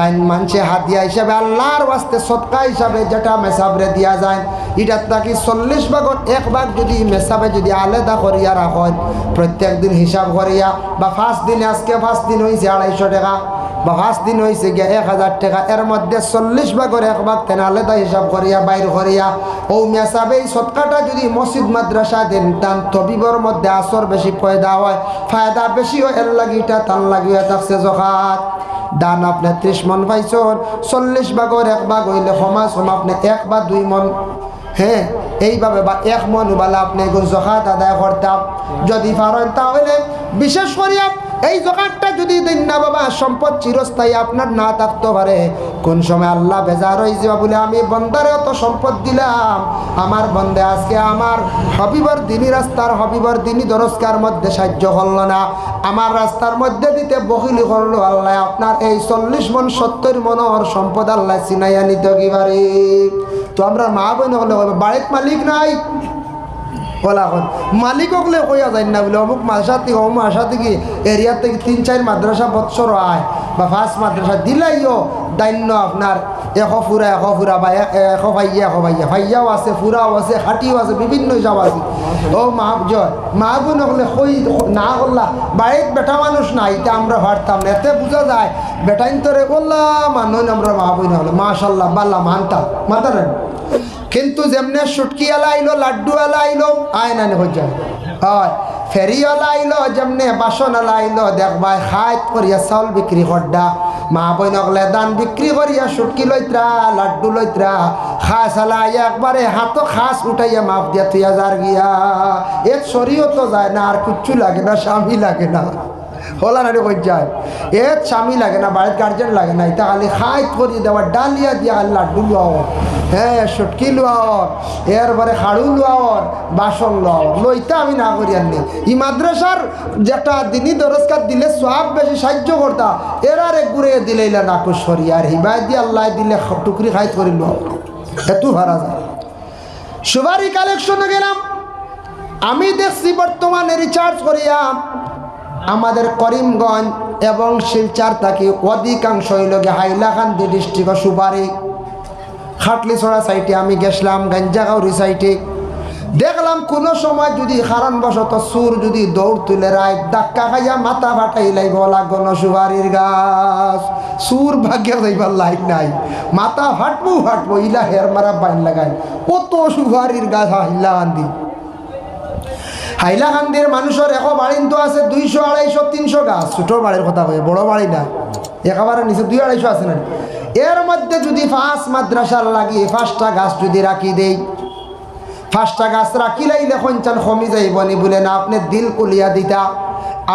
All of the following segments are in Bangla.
তাই মানছে হাতিয়া হিসাবে, আল্লাহর ওয়াস্তে সৎকা হিসাবে যেটা মেসাবরে দিয়া যায়। এটা তাকে চল্লিশ ভাগত এক ভাগ যদি মেসাবে যদি আলাদা করিয়া রাখেন, প্রত্যেক দিন হিসাব করিয়া, বা ফার্স্ট দিন আজকে ফার্স্ট দিন হয়েছে আড়াইশো টাকা, বা ফার্স্ট দিন হয়েছে গিয়ে এক হাজার টাকা, এর মধ্যে চল্লিশ ভাগের এক ভাগ তেন আলাদা হিসাব করিয়া, বাইর করিয়া, ও মেসাবে এই সৎকাটা যদি মসজিদ, মাদ্রাসা, দেন তান তবিবর মধ্যে আসর বেশি ফয়দা হয়, ফায়দা বেশি হয়, এর লাগিটা তান লাগিয়া থাকছে জখাত দান আপনি ত্রিশ মন পাইছন, চল্লিশ ভাগর এক ভাগ হইলে সমাজ সম আপনি এক বা দুই মন। হ্যাঁ এইভাবে বা এক মন বালা আপনি এগুলো জখাত আদায় করতাম যদি পারেন তাহলে, বিশেষ করিয়া এই জখাতটা যদি দিন না বাবা, সম্পদ চিরস্থায়ী আপনার না থাকতে পারে। কোন সময় আল্লাহ বেজার হয়ে যাবা বলে আমি বন্দারে অত সম্পদ দিলাম। আমার বন্দে আজকে আমার হবিবর দিনী রাস্তার হবিবর দিনী দরস্কার মধ্যে সাহায্য করল না। আমার রাস্তার মধ্যে দিতে বহিলি করল আল্লাহ। আপনার এই চল্লিশ মন, সত্তর মনের সম্পদ আল্লাহ চিনাইয়া নিতে কি পারি? তো আমরা মা বোন হলে বাড়ির মালিক নাই। বলা হন। মালিক হলে কইয়া যায় না বলে, অমুক মাসা থেকে অমুক মাসা থেকে এরিয়ার থেকে তিন চার মাদ্রাসা বৎসর আয় বা ফার্স্ট মাদ্রাসা দিলাইও দান্য আপনার এশ ফুরা এশ ফুরা বা এশ ভাইয়া এশ ভাইয়া। ভাইয়াও আছে ফুরাও আছে হাটিও আছে, বিভিন্ন হিসাব আছে। ও মা জয় মা বোন হলে কই না করলা বাড়িত বেটা মানুষ নাই এটা আমরা হারতাম না এতে বোঝা যায় বেটাইন তোরে বললা মানুষ আমরা মা বোন হলে। মাশাল্লাহ বাল্লা মানতাম মাতারেন কিন্তু যেমনে সুটকি এলা আইলো লাড্ডু এলা আইলো আয় হয়ে যায়। হয় ফেরিওয়ালা আইলো যেমনে বাসন এলা আইলো দেখবাই খাইত করিয়া চাউল বিক্রি করডা। মা বইনকলে দান বিক্রি করিয়া সুটকি লইত্রা, লাড্ডু লইত্রা। খাস এলা একবারে হাতো খাস উঠাইয়া মাপ দিয়া থুইয়া যার গিয়া। এ শরীয় তো যায় না, আর কিচ্ছু লাগে না, স্বামী লাগে না। হলা নাড়ি কই যায়? এ স্বামী লাগে না, বাড়ির গার্জেন লাগে না, এটা খালি খাইত করি দেওয়া, ডালিয়া দিয়া খালি লাড্ডু লুয়াও হ্যাঁ সটকি লুয়াও এরপরে খাড়ু লুয়াও বাসন লওয়াও লইতে আমি না করি আননি ই মাদ্রাসার যেটা দিনই দরস্কার দিলে সব বেশি সাহায্য করতা এরার ঘুরে দিলে নাকু সরিয়া আর হিবাই দিয়ে আল্লাহ দিলে টুকরি খাইত করি লওয়াও এত ভাড়া যায়। সুবারি কালেকশনে গেলাম। আমি দেখছি বর্তমানে রিচার্জ করিয়া আমাদের করিমগঞ্জ এবং শিলচার থাকি অধিকাংশ হইলগে হাইলাকান্দি ডিস্ট্রিক্ট সুপারি। খাটলিছড়া সাইটে আমি গেছিলাম গাঞ্জাগাউরি সাইটে। দেখলাম কোনো সময় যদি কারণবশত সুর যদি দৌড় তুলে রায়, ধাক্কা খাইয়া মাথা ফাটাই লাইব লাগো সুপারির গাছ। সুর ভাগ্য যাইবার লাইট নাই। মাথা ফাটবো ফাটবো ইলা হের মারা বাইন লাগাই। কত সুপারির গাছ হাইলা গান্ধী হাইলাকান্দির মানুষের এশ বাড়িন তো আছে, দুইশো আড়াইশো তিনশো গাছ। ছোটো বাড়ির কথা কয়ে, বড় বাড়ি না। একেবারে নিচে দুই আড়াইশো আছে না। এর মধ্যে যদি ফাঁস মাদ্রাসার লাগিয়ে পাঁচটা গাছ যদি রাখি দেই পাঁচটা গাছ রাখি লাইলে চান কমি যাইব নি বলে, না, আপনি দিল কুলিয়া দিতা।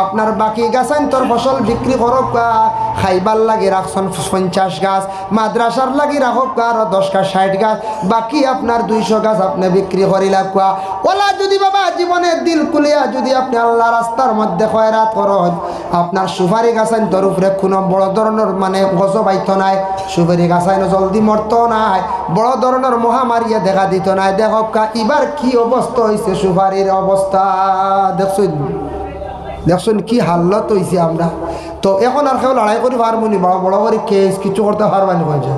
আপনার বাকি গাছাইন তোর ফসল বিক্রি করক খাইবার লাগে রাখছেন পঞ্চাশ গাছ, মাদ্রাসার লাগি রাখক আরও দশ গাছ ষাট গাছ। বাকি আপনার দুইশো গাছ আপনি বিক্রি করিলা কুয়া ওলা যদি বাবা জীবনে দিল কুলিয়া, যদি আপনি আল্লাহ রাস্তার মধ্যে খয়রাত করন, আপনার সুপারি গাছাইন তোর উপরে কোনো বড় ধরনের মানে গছ বাইত নাই। সুপারি গাছাইন জলদি মরত নাই, বড় ধরনের মহামারিয়ে দেখা দিত নাই। দেখক এবার কি অবস্থা হয়েছে সুপারির অবস্থা? দেখছেন দেখছেন কি হাল্লত হয়েছে আমরা। তো এখন আর কেউ লড়াই করি পারব নি বড় বড় কেস কিছু করতে পারবানি কয়েছে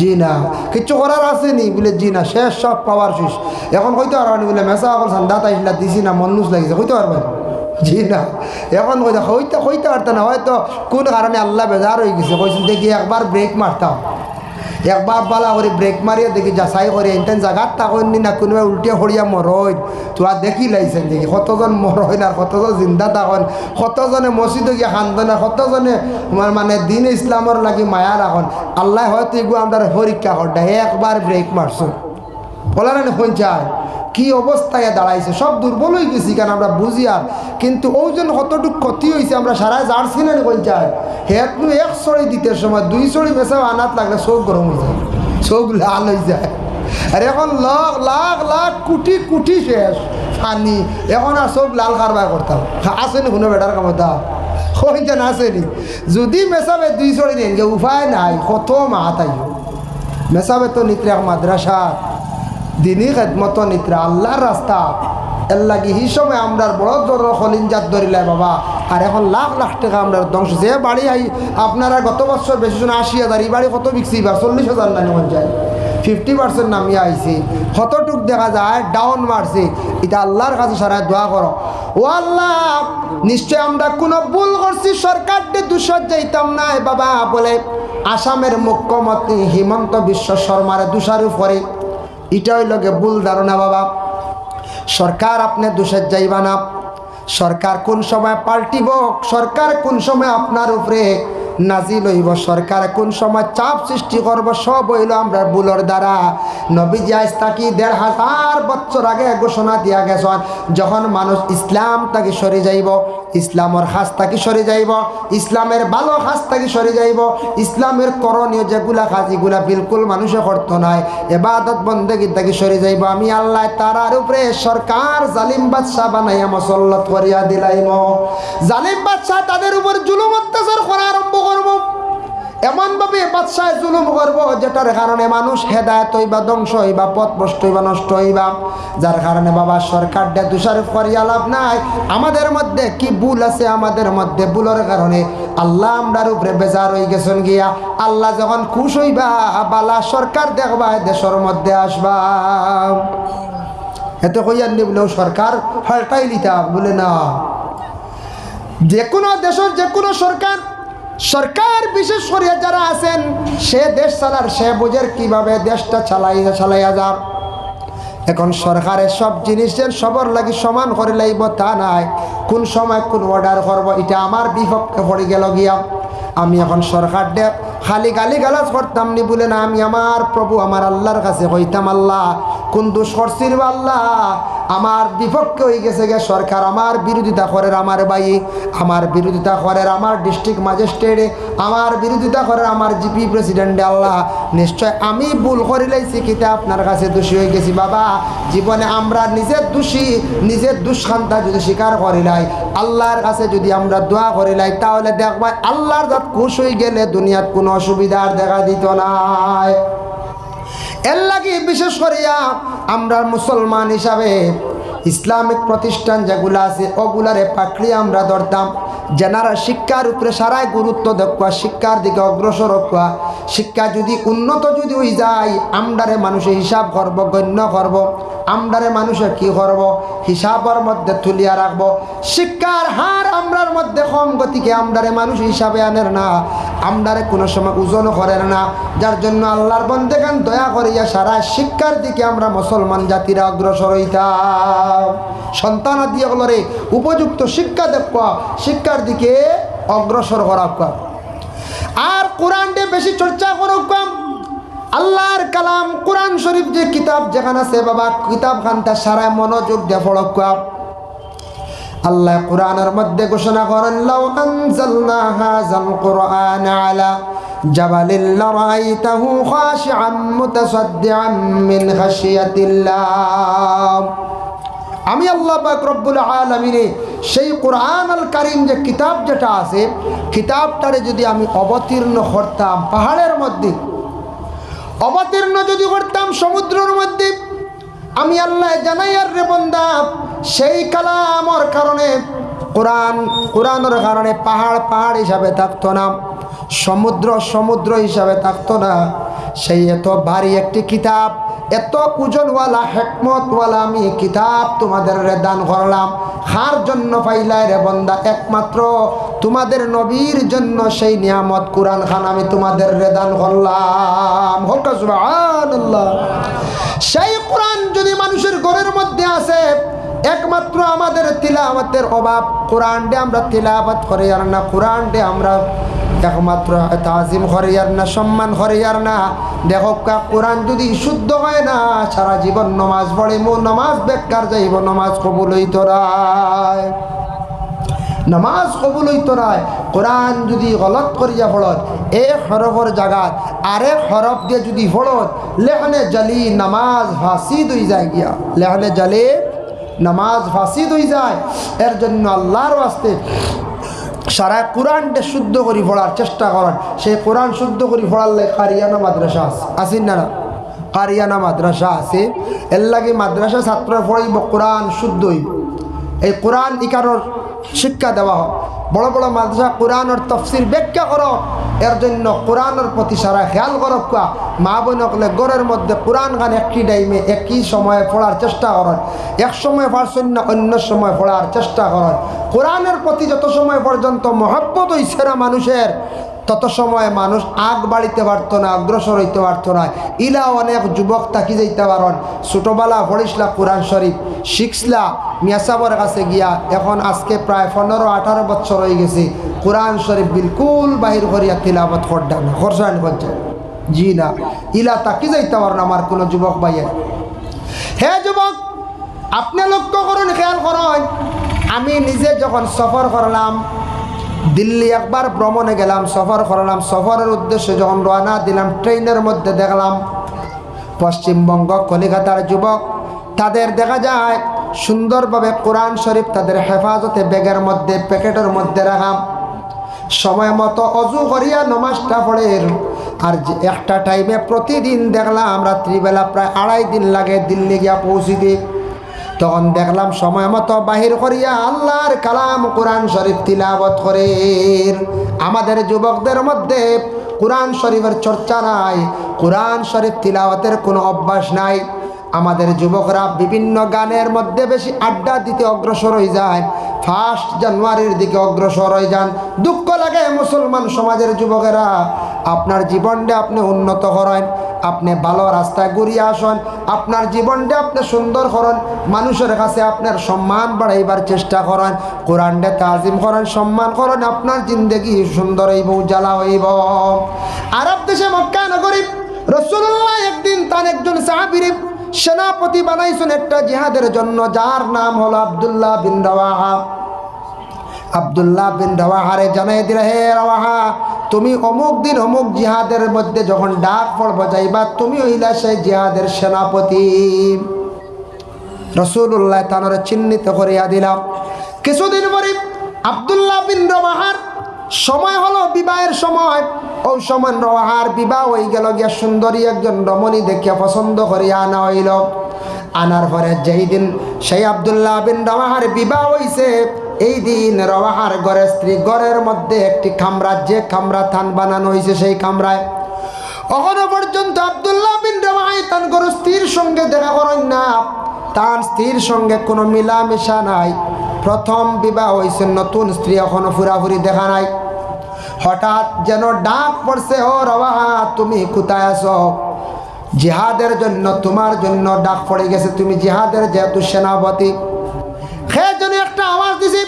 জি না কিচ্ছু করার আছে নি, বলে জি না, শেষ সব পাওয়ার শেষ। এখন কইতে পারবানি বলে মেসা এখন সান্দা তাইছিলা দিছি না মন্নুস লাগিছে, কইতে পারবানি? জি না, এখন কইতে, হইতে হইতে পারত না, হয়তো কোন কারণে আল্লাহ বেজার হয়ে গেছে, কইছেন দেখি একবার ব্রেক মারতাম। একবার বালা করে ব্রেক মারিয়ে দেখি যাচাই করে এনটেন জাগাত তাকন না কোনোবাই উল্টিয়ে সরিয়া মরয় তোরা দেখি লাইছেন দেখি কতজন মরয় না কতজন জিন্দা তাকন কতজনে মসজিদে গিয়ে খান্দনে কতজনে মানে দিন ইসলামর লাগি মায়া রাখন আল্লাহ হয়তো এগুলো আমরা পরীক্ষা করটা একবার ব্রেক মারছো বলা না পঞ্চায় কি অবস্থায় দাঁড়াইছে? সব দুর্বল হয়ে গেছি কারণ আমরা বুঝি আর? কিন্তু ওজন কতটুকু ক্ষতি হয়েছে আমরা সারা জার্সি না পঞ্চায় হেত নু এক ছড়ি দিতে সময় দুই ছড়ি মেশাও আনাত লাগলে চোখ গরম হয়ে যায়, চোখ লাল হয়ে যায়। আর এখন লাখ লাখ লাখ, কোটি কোটি শেষ, ফানি। এখন আর চোখ লাল কারবার করতাম। আসেনি কোনো বেটার কামতা কইতে না। আসেনি যদি মেশাবে দুই ছড়ি নেন উপায় নাই, কত মাত আইব। মেসাবে তো নিত্রে মাদ্রাসা। দিনী খেদমত নিত্রা আল্লাহর রাস্তা। এর এই সময় আমরা বড় বড় হলিনজাত ধরিলাই বাবা। আর এখন লাখ লাখ টাকা আমরা ধ্বংস। যে বাড়ি আই, আপনারা গত বছর বেশি জন আশি হাজার, এই বাড়ি কত বিকছি? বা চল্লিশ হাজার না নেওয়া যায় ফিফটি পার্সেন্ট নামিয়ে আইছে। কতটুক দেখা যায় ডাউন মারছে। এটা আল্লাহর কাছে সারা দোয়া করো। ও আল্লাহ, নিশ্চয় আমরা কোনো ভুল করছি সরকারটি দুশো যাইতাম না বাবা বলে, আসামের মুখ্যমন্ত্রী হিমন্ত বিশ্ব শর্মারে দুষার উপরে এটা হইল গে ভুল ধারণা বাবা। সরকার আপনি দোষের যাইবা না। সরকার কোন সময় পাল্টিব, সরকার কোন সময় আপনার উপরে নাজিল হইব সরকার। কোন সময় চাপ সৃষ্টি করব, সব হইল আমরা বুলর দ্বারা। নবীজি আজ তাকি দেড় হাজার বছর আগে ঘোষণা দিয়া গেছেন যখন মানুষ ইসলাম তাকে সরে যাইব, ইসলামের হাস তাকে সরে যাইব, ইসলামের ভালো হাস তাকে সরে যাইব, ইসলামের করণীয় যেগুলা কাজ এগুলা বিলকুল মানুষে করত নাই, এবাদত বন্দেগী তাকে সরে যাইব। আমি আল্লাহ তারার উপরে সরকার জালিম বাদশাহ বানাইয়া মসল্লত করিয়া দিলাইম। জালিম বাদশাহ তাদের উপর জুলুম অত্যাচার করা আরম্ভ করব। এমনভাবে বাদশাহ জুলুম করব, যেটার কারণে মানুষ হেদায়ত হইবা, ধ্বংস হইবা, পথ ভ্রষ্ট হইবা, নষ্ট হইবা। যার কারণে বাবা, সরকার ডে তুষারোপ করিয়া লাভ নাই। আমাদের মধ্যে কি ভুল আছে? আমাদের মধ্যে ভুলের কারণে আল্লাহ আমরার উপরে বেজার হয়ে গেছেন গিয়া। আল্লাহ যখন খুশ হইবা, বালা সরকার দেখবা, দেশের মধ্যে আসবা। এতে কইয়ার নিবলেও সরকার ফাল্টাই লিতা, বলে না। যে কোনো দেশের যে কোনো সরকার সরকার বিশেষ করে যারা আছেন, সে দেশ চালার, সে বোঝের কীভাবে দেশটা চালাইয়া চালাইয়া যার এখন সরকারের সব জিনিসের সবর লাগি সমান করে লাইব, তা নাই। কোন সময় কোন অর্ডার করব, এটা আমার বিপক্ষে পড়ে গেল গিয়া। আমি এখন সরকার দে খালি গালি গালাজ করতাম নি বলে না, আমি আমার প্রভু, আমার আল্লাহর কাছে কইতাম, আল্লাহ, কোন দুষ করছিল আল্লাহ? আমার বিপক্ষে হয়ে গেছে গে সরকার, আমার বিরোধিতা করের আমার বাই, আমার বিরোধিতা করের আমার ডিস্ট্রিক্ট ম্যাজিস্ট্রেটে আমার বিরোধিতা করের আমার জিপি প্রেসিডেন্টে আল্লাহ। নিশ্চয় আমি ভুল করি লাইছি কিতা আপনার কাছে দোষী হয়ে গেছি, বাবা। জীবনে আমরা নিজের দোষী নিজের দুষ্কান্তা যদি স্বীকার করিলাই আল্লাহর কাছে যদি আমরা দোয়া করিলাই তাহলে দেখবা আল্লাহর যাত খুশ হয়ে গেলে দুনিয়াত কোনো অসুবিধার দেখা দিত নাই। এর লাগে বিশেষ করিয়া আমরা মুসলমান হিসাবে ইসলামিক প্রতিষ্ঠান যেগুলো আছে, ওগুলারে পাকড়ি আমরা ধরতাম। যেনারা শিক্ষার উপরে সারাই গুরুত্ব দেখুয়া শিক্ষার দিকে অগ্রসর হওয়া, শিক্ষা যদি উন্নত যদি হয়ে যায়, আমরারে মানুষের হিসাব করব, গণ্য করব। আমরারে মানুষে কি করব? হিসাবের মধ্যে তুলিয়া রাখব। শিক্ষার হার আমরার মধ্যে কম গতিকে আমরারে মানুষ হিসাবে আনের না। আমরারে কোনো সময় ওজনও করেন না। যার জন্য আল্লাহর বন্দেগান দয়া করিয়া সারা শিক্ষার দিকে আমরা মুসলমান জাতিরা অগ্রসর হইতাম। সন্তান দিয়ে হলরে উপযুক্ত শিক্ষা দেখবা শিক্ষার দিকে অগ্রসর করা আর কোরআনটে বেশি চর্চা করুক আল্লাহর কালাম কোরআন শরীফ যে কিতাব যেখানে আছে বাবা, কিতাব খানটা সারায় মনোযোগ দিয়ে পড়ক আল্লাহ কোরআনের মধ্যে ঘোষণা করেন, লাউ আনজালনা হাযাল কোরআন আলা জাবালিল লারাইতাহু খাশিআম মুতাসাদ্দিআম মিন খাশিয়াতিল্লাহ। আমি আল্লাহ পাক রব্বুল আলমিনে সেই কোরআন আল কারিম যে কিতাব যেটা আছে, কিতাবটারে যদি আমি অবতীর্ণ করতাম, পাহাড়ের মধ্যে অবতীর্ণ যদি করতাম সমুদ্রের মধ্যে। আমি আল্লাহ জানাই, আর রে বন্দা, সেই কালামর কারণে, কোরআন, কোরআনের কারণে পাহাড় পাহাড় হিসাবে থাকতো না, সমুদ্র সমুদ্র হিসাবে থাকতো না। সেই এত ভারী একটি কিতাব, এত ওজনওয়ালা হেকমতওয়ালা আমি কিতাব তোমাদের দান করলাম। হার জন্য পাইলায় রে বন্দা, একমাত্র তোমাদের নবীর জন্য সেই নিয়ামত কোরআন খান আমি তোমাদের রেদান করলাম। সেই কোরআন যদি মানুষের ঘরের মধ্যে আসে, একমাত্র আমাদের তিলাওয়াতের অভাব। কোরআন ডে আমরা তিলাওয়াত করে আর না, কোরআন ডে আমরা একমাত্র তাজিম হরিয়ার না, সম্মান হরিয়ার না। দেখো কা কোরআন যদি শুদ্ধ হয় না, সারা জীবন নমাজ পড়ে মো, নমাজ বেকার যাইব, নমাজ কবুল নমাজ কবুল কোরআন যদি গলত করিয়া হরফর জাগাত, আরেক হরফ দিয়ে যদি ফলত, লেহনে জালি নামাজ ফাঁসিদ হয়ে যায় গিয়া। লেহনে জালে নামাজ ফাঁসিদ হয়ে যায়। এর জন্য আল্লাহর বাস্তে সারা কোরআনটা শুদ্ধ করে পড়ার চেষ্টা করেন। সেই কোরআন শুদ্ধ করে পড়ার লেগে কারিয়ানা মাদ্রাসা আছে। আসেন না না? কারিয়ানা মাদ্রাসা আছে। এর লাগে মাদ্রাসা ছাত্র পড়াইব, কোরআন শুদ্ধ হইব। এই কোরআন ইকারর শিক্ষা দেওয়া হয় বড় বড় মাদ্রাসা কোরআনের তফসির ব্যাখ্যা করো। এর জন্য কোরআনের প্রতি সারা খেয়াল করো। কা মা বোন হলে গড়ের মধ্যে কোরআন গান একটি টাইমে একই সময়ে পড়ার চেষ্টা করেন। এক সময় পারছেন না অন্য সময় পড়ার চেষ্টা করেন। কোরআনের প্রতি যত সময় পর্যন্ত মহব্বত হইছে না মানুষের, তত সময় মানুষ আগ বাড়িতে পারতো না, অগ্রসর হইতে পারতো না। ইলা অনেক যুবক তাকি যাইতে পারন। ছোটোবেলা পড়িসলা কোরআন শরীফ, শিখসলা। মিয়াসাবর কাছে গিয়া, এখন আজকে প্রায় পনেরো আঠারো বছর হয়ে গেছে। কোরআন শরীফ বিলকুল বাহির করিয়া তিলাবত করডা না খরসান করছে জি না, ইলা তাকি যাইতে পারেন আমার কোনো যুবক ভাইয়ের। হে যুবক, আপনি লক্ষ্য করুন, খেয়াল করুন, আমি নিজে যখন সফর করলাম, দিল্লি একবার ভ্রমণে গেলাম, সফর করলাম, সফরের উদ্দেশ্যে যখন রওনা দিলাম, ট্রেনের মধ্যে দেখলাম, পশ্চিমবঙ্গ কলিকাতার যুবক, তাদের দেখা যায়, সুন্দরভাবে কোরআন শরীফ তাদের হেফাজতে ব্যাগের মধ্যে, প্যাকেটের মধ্যে রাখাম সময় মতো অজু করিয়া নমাজটা পড়ে আর যে একটা টাইমে প্রতিদিন দেখলাম রাত্রিবেলা প্রায় আড়াই দিন লাগে দিল্লি গিয়া পৌঁছিতে। তখন দেখলাম সময় মতো বাহির করিয়া আল্লাহর কালাম কোরআন শরীফ তিলাবত করে আমাদের যুবকদের মধ্যে কোরআন শরীফের চর্চা নাই, কোরআন শরীফ তিলাওয়াতের কোনো অভ্যাস নাই। আমাদের যুবকরা বিভিন্ন গানের মধ্যে বেশি আড্ডা দিতে অগ্রসর হয়ে যায়। ফার্স্ট জানুয়ারির দিকে অগ্রসর হয়ে যান। দুঃখ লাগে মুসলমান সমাজের যুবকেরা। আপনার জীবনটা আপনি উন্নত করেন, আপনি ভালো রাস্তায় ঘুরিয়ে আসেন, আপনার জীবনটা আপনি সুন্দর করেন, মানুষের কাছে আপনার সম্মান বাড়াইবার চেষ্টা করেন, কোরআনটা তাজিম করেন, সম্মান করেন, আপনার জিন্দগি সুন্দর হইব, উজালা হইব। আরব দেশে মক্কা নগরী রসুল্লাহ একদিন তার একজন সাহাবির সেনাপতি বানাইছেন একটা জিহাদের জন্য, যার নাম হলো আবদুল্লাহ বিন রওয়াহা। আবদুল্লাহ বিন রওয়াহারে জানাই দিলে, হে রওয়াহা, তুমি অমুক দিন অমুক জিহাদের মধ্যে যখন ডাক পড়ব যাইবা তুমি হইলা সেই জিহাদের সেনাপতি। রসুল্লাহ তানরে চিহ্নিত করিয়া দিলাম। কিছুদিন পরে আবদুল্লাহ বিন রওয়াহার সময় হলো বিবাহের সময়। সময় রওয়াহার বিবাহ হয়ে গেল গিয়া সুন্দরী একজন রমণী দেখিয়া পছন্দ করিয়া আনা হইল। আনার পরে যেই দিন সেই আবদুল্লাহ বিন রওয়াহার বিবাহ হইছে, এই দিন রওয়াহার ঘরের স্ত্রী ঘরের মধ্যে একটি খামরা, যে খামরা থান বানানো হয়েছে সেই খামরায়। এখনও পর্যন্ত আবদুল্লাহ বিন রওয়াহাই তান ঘর স্ত্রীর সঙ্গে দেখা করেন না। তার স্ত্রীর সঙ্গে কোনো মিলামেশা নাই। প্রথম বিবাহ হয়েছে নতুন স্ত্রী এখনও ফুরাফুরি দেখা নাই। হঠাৎ যেন ডাক পড়ছে, ও রওয়াহা, তুমি কোথায় আছো? জিহাদের জন্য, তোমার জন্য ডাক পড়ে গেছে, তুমি জিহাদের যেহেতু সেনাপতি। সে যেন একটা আওয়াজ দিছি।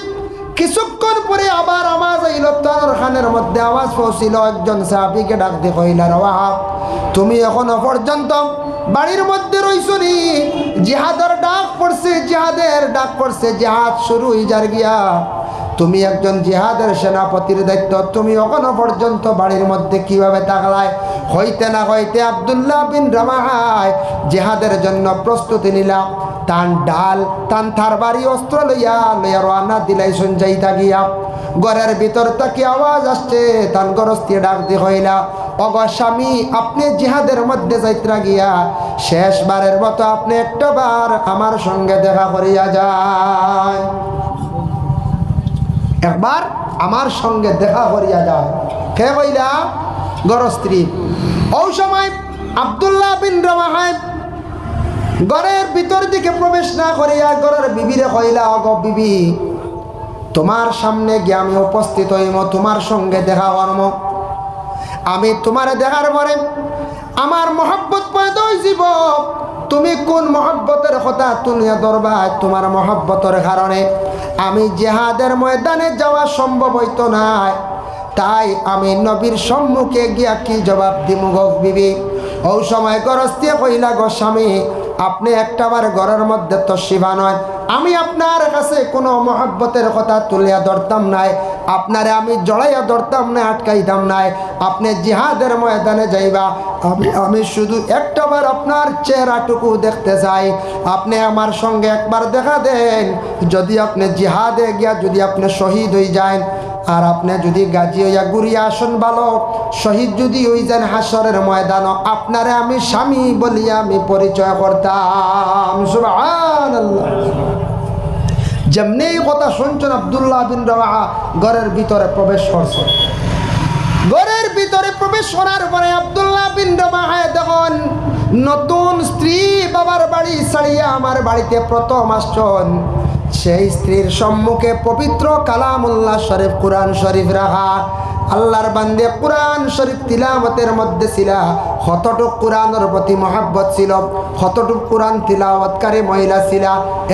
কিছুক্ষণ পরে আবার আওয়াজ আইল তার খানের মধ্যে আওয়াজ পৌঁছিল, একজন সাহাবিকে ডাক দিয়ে রওয়াহা, তুমি এখনও পর্যন্ত বাড়ির মধ্যে রইছ নি? জিহাদের ডাক পড়ছে, জিহাদের ডাক পড়ছে, জিহাদ শুরু হয়ে যার গিয়া। তুমি একজন জিহাদের সেনাপতির দায়িত্ব, তুমি এখনও পর্যন্ত বাড়ির মধ্যে কীভাবে থাকলায় হইতে না হইতে আবদুল্লাহ বিন রামাহায় জেহাদের জন্য প্রস্তুতি নিলাম। তান ডাল, তান থার বাড়ি অস্ত্র লইয়া লইয়া রানা দিলাই সঞ্জাই থাকিয়া ঘরের ভিতর তাকে আওয়াজ আসছে, তান গরস্তি ডাক দি হইলা, অগ স্বামী, আপনি জিহাদের মধ্যে যাইত্রা গিয়া, শেষবারের মতো আপনি একটা বার আমার সঙ্গে দেখা করিয়া যায় একবার আমার সঙ্গে দেখা করিয়া যায় কে কইলা? গরস্ত্রী। ওই সময় আবদুল্লাহ বিন রমাহায় ঘরের ভিতর দিকে প্রবেশ না করিয়া ঘরের বিবিরে কইলা, অগ বিবি, তোমার সামনে গিয়ে আমি উপস্থিত হইম, তোমার সঙ্গে দেখা কর্ম। আমি তোমার দেখার পরে আমার মহব্বত পয়দা হয়েছিব তুমি কোন মহব্বতের কথা তুলিয়া ধরবা? তোমার মহব্বতের কারণে আমি জেহাদের ময়দানে যাওয়া সম্ভব হইতো না তাই আমি নবীর সম্মুখে গিয়া কি জবাব দিম গো বিবি? ও সময় গরস্তিয়ে কইলা, গো স্বামী, আপনি একটাবার ঘরের মধ্যে তো শিবা নয়। আমি আপনার কাছে কোনো মহব্বতের কথা তুলিয়া ধরতাম নাই। আপনারে আমি জড়াইয়া ধরতাম না, আটকাইতাম নাই আপনি জিহাদের ময়দানে যাইবা। আমি আমি শুধু একটাবার আপনার চেহারাটুকু দেখতে চাই। আপনি আমার সঙ্গে একবার দেখা দেন। যদি আপনি জিহাদে গিয়া যদি আপনি শহীদ হয়ে যান, আর আপনি যদি গাজী হইয়া ঘুরিয়া আসন ভালো শহীদ যদি হই যান হাসরের ময়দান আপনারে আমি স্বামী বলিয়া আমি পরিচয় করতাম। সুবহানাল্লাহ। যেমনি এই কথা শুনছেন আবদুল্লাহ বিন রওয়া ঘরের ভিতরে প্রবেশ করছে। ঘরের ভিতরে প্রবেশ করার পরে আবদুল্লাহ বিন রবাহায় দেখুন নতুন স্ত্রী বাবার বাড়ি ছাড়িয়া আমার বাড়িতে প্রথম আসছেন। সেই স্ত্রীর সম্মুখে পবিত্র কালামুল্লাহ শরীফ, কোরআন শরীফ রাখা। আল্লাহর বান্দে কোরআন শরীফ তিলাওয়াতের মধ্যে ছিল। কতটুক কোরআনের প্রতি মহাব্বত ছিল কতটুক কোরআন তিলাওয়াতকারী মহিলা ছিল।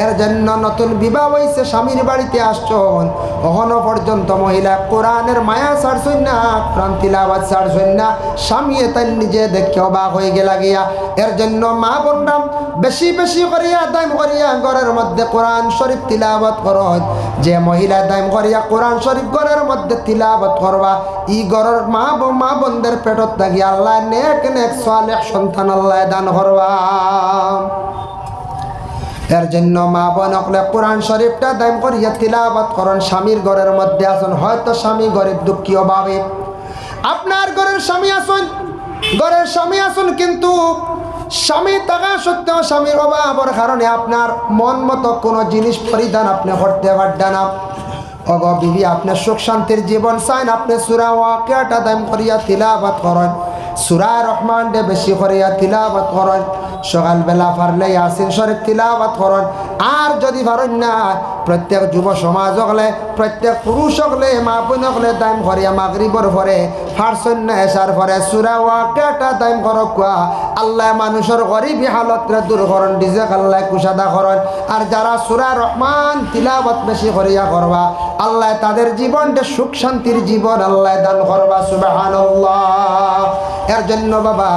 এর জন্য নতুন বিবাহ হয়েছে স্বামীর বাড়িতে আসছেন এখনও পর্যন্ত মহিলা কোরআনের মায়া ছাড়ছেন না কোরআন তিলাওয়াত ছাড়ছেন না স্বামী তাই নিজে দেখে অবাক হয়ে গেলা গিয়া। এর জন্য মা বোনরাম বেশি বেশি করিয়া দাম করিয়া ঘরের মধ্যে কোরআন শরীফ তিলাবত করত যে মহিলা দাম করিয়া কোরআন শরীফ ঘরের মধ্যে তিলাবত করবা, ই ঘরের মা মা বোনদের পেটত থাকি আল্লাহ নেক নেক সালেহ সন্তান আল্লাহ দান করবা। এর জন্য মা বোন অকলে কোরআন শরীফটা দাম করিয়া তিলাবত করন। স্বামীর ঘরের মধ্যে আসুন, হয়তো স্বামী গরিব দুঃখী অভাবে আপনার ঘরের স্বামী আসুন, ঘরের স্বামী আসুন, কিন্তু স্বামী থাকা সত্ত্বেও স্বামীর অভাবের কারণে আপনার মন মতো কোনো জিনিস পরিধান আপনি করতে পারবেন না। অগ বিবি, আপনি সুখ শান্তির জীবন চাইন, আপনি সুরা ওয়াকিয়াটা দাম করিয়া তিলাবাত করেন। সুরা রহমান ডে বেশি করিয়া তিলাবাত করেন। সকালবেলা পারলে ইয়াসিন শরীফ তিলাবাত করেন। আর যদি পারেন না, প্রত্যেক যুব সমাজ হলে, প্রত্যেক পুরুষ হলে, মা বোন হলে দাম করিয়া মাগরিবর পরে, ফারসন এসার পরে সুরা ওয়াকিয়াটা দাম করক কোয়া। আল্লাহ মানুষের গরিবী হালতরে দূর করেন ডিজে আল্লাহ কুসাদা করেন। আর যারা সুরা রহমান তিলাবত বেশি করিয়া করবা, আল্লাহ তাদের জীবনটা সুখ শান্তির জীবন আল্লাহ দান করবা সুবাহান এর জন্য বাবা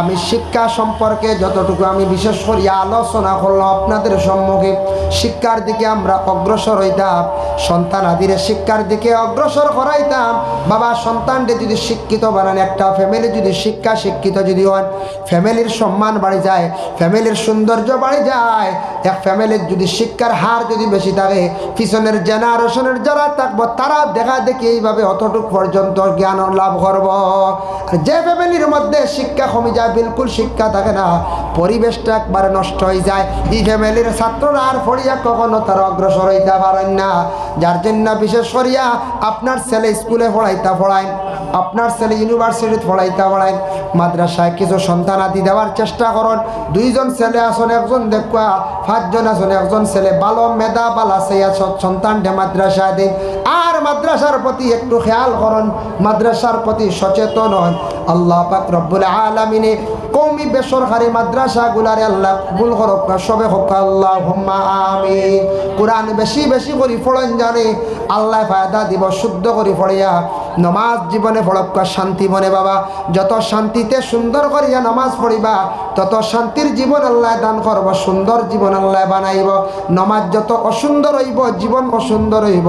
আমি শিক্ষা সম্পর্কে যতটুকু আমি বিশেষ করি আলোচনা করলাম আপনাদের সম্মুখে, শিক্ষার দিকে আমরা অগ্রসর হইতাম, সন্তান আদিরে শিক্ষার দিকে অগ্রসর করাইতাম। বাবা সন্তানকে যদি শিক্ষিত বানান, একটা ফ্যামিলি যদি শিক্ষা শিক্ষিত যদি হন ফ্যামিলির সম্মান বাড়ি যায় ফ্যামিলির সৌন্দর্য বাড়ি যায়। এক ফ্যামিলির যদি শিক্ষার হার যদি বেশি থাকে, পিছনের জেনারেশনের যারা থাকব, তারা দেখা দেখি এইভাবে অতটুক পর্যন্ত জ্ঞান লাভ করব। আর যে ফ্যামিলির মধ্যে শিক্ষা কমে যায়, বিলকুল শিক্ষা থাকে না। পরিবেশটা একবারে নষ্ট হয়ে যায়। এই ফ্যামিলির ছাত্ররা আর পড়িয়া কখনো তারা অগ্রসর হইতে পারেন না। যার জন্য বিশেষ করিয়া আপনার ছেলে স্কুলে পড়াইতা পড়ায়, আপনার ছেলে ইউনিভার্সিটিতে পড়াইতা পড়ায়, মাদ্রাসায় কিছু সন্তান আদি দেওয়ার চেষ্টা করুন। দুইজন ছেলে আসন, একজন দেখুয়া, পাঁচজন আসন, একজন ছেলে ভালো মেধা বালা সেই সন্তানটা মাদ্রাসায় দিন। আর মাদ্রাসার প্রতি একটু খেয়াল করুন, মাদ্রাসার প্রতি সচেতন হন। আল্লাহ পাক রব্বুল আলমিনে কৌমি বেসরকারি মাদ্রাসাগুলারে আল্লাহ কবুল করক না সবে হোক আল্লাহ আমি কোরআন বেশি বেশি করি ফলন জানে, আল্লাহ ফায়দা দিব, শুদ্ধ করি ফড়িয়া নমাজ জীবনে ফড়ক শান্তি মনে বাবা। যত শান্তিতে সুন্দর করিয়া নমাজ পড়িবা, তত শান্তির জীবন আল্লাহ দান করব, সুন্দর জীবন আল্লাহ বানাইব। নমাজ যত অসুন্দর হইব, জীবন অসুন্দর হইব।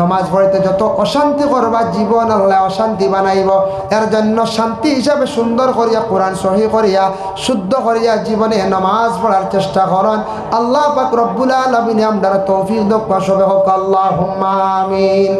নমাজ পড়িতে যত অশান্তি করবা, জীবন আল্লাহ অশান্তি বানাইব। এর জন্য শান্তি হিসাবে সুন্দর করিয়া কোরআন সহি করিয়া, শুদ্ধ করিয়া জীবনে নামাজ পড়ার চেষ্টা করন। আল্লাহ পাক রব্বুল আলমিনে আমরা তৌফিক দক্ষ সবে হোক আল্লাহ আমিন।